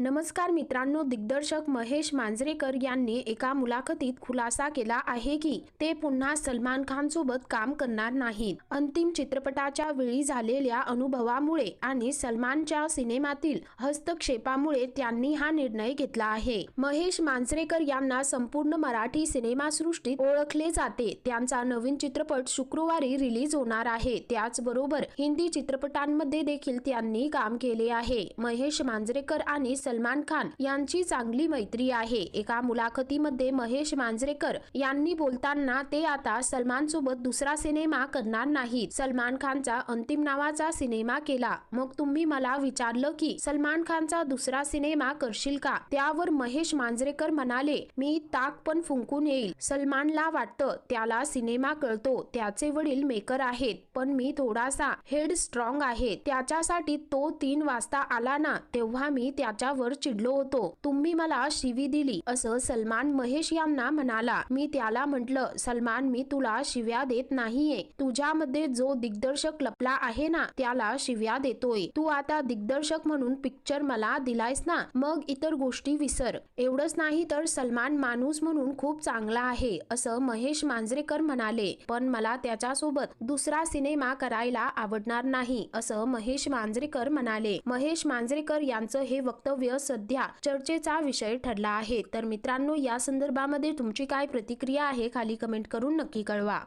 नमस्कार मित्रांनो दिग्दर्शक महेश मांजरेकर यांनी एका मुलाखतीत खुलासा केला आहे की ते पुन्हा सलमान खान सोबत काम करणार नाहीत. अंतिम चित्रपटाच्या वेळी झालेल्या अनुभवामुळे आणि सलमानच्या सिनेमातील हस्तक्षेपामुळे त्यांनी हा निर्णय घेतला आहे. महेश मांजरेकर यांना संपूर्ण मराठी सिनेमासृष्टीत ओळखले जाते. त्यांचा नवीन चित्रपट शुक्रवारी रिलीज होणार आहे. त्याचबरोबर हिंदी चित्रपटांमध्ये देखील त्यांनी काम केले आहे. महेश मांजरेकर आणि सलमान खान यांची चांगली मैत्री आहे. एका मुलाखतीमध्ये महेश मांजरेकर यांनी बोलताना ते आता सलमान सोबत दुसरा सिनेमा करणार नाहीत. सलमान खानचा अंतिम नावाचा सिनेमा केला. मग तुम्ही मला विचारलं की सलमान खानचा दुसरा सिनेमा करशील का? त्यावर महेश मांजरेकर म्हणाले मी ताक पण फुंकून येईल. सलमानला वाटतं त्याला सिनेमा कळतो. त्याचे वडील मेकर आहेत. पण मी थोडासा हेड स्ट्रॉंग आहे. त्याच्यासाठी तो तीन वाजता आला ना तेव्हा मी त्याच्या त्याच्यावर चिडलो होतो. तुम्ही मला शिवी दिली. असं सलमान महेश यांना म्हणाला. मी त्याला म्हंटल सलमान मी तुला शिव्या देत नाहीये. तुझ्यामध्ये जो दिग्दर्शक लपला आहे ना त्याला शिव्या देतोय. तू आता दिग्दर्शक म्हणून पिक्चर मला दिलायस ना मग इतर गोष्टी विसर. एवढंच नाही तर सलमान माणूस म्हणून खूप चांगला आहे असं महेश मांजरेकर म्हणाले. पण मला त्याच्यासोबत दुसरा सिनेमा करायला आवडणार नाही असं महेश मांजरेकर म्हणाले. महेश मांजरेकर यांचं हे वक्तव्य सध्या चर्चेचा विषय ठरला आहे. तर मित्रांनो या संदर्भामध्ये तुमची काय प्रतिक्रिया आहे खाली कमेंट करून नक्की कळवा.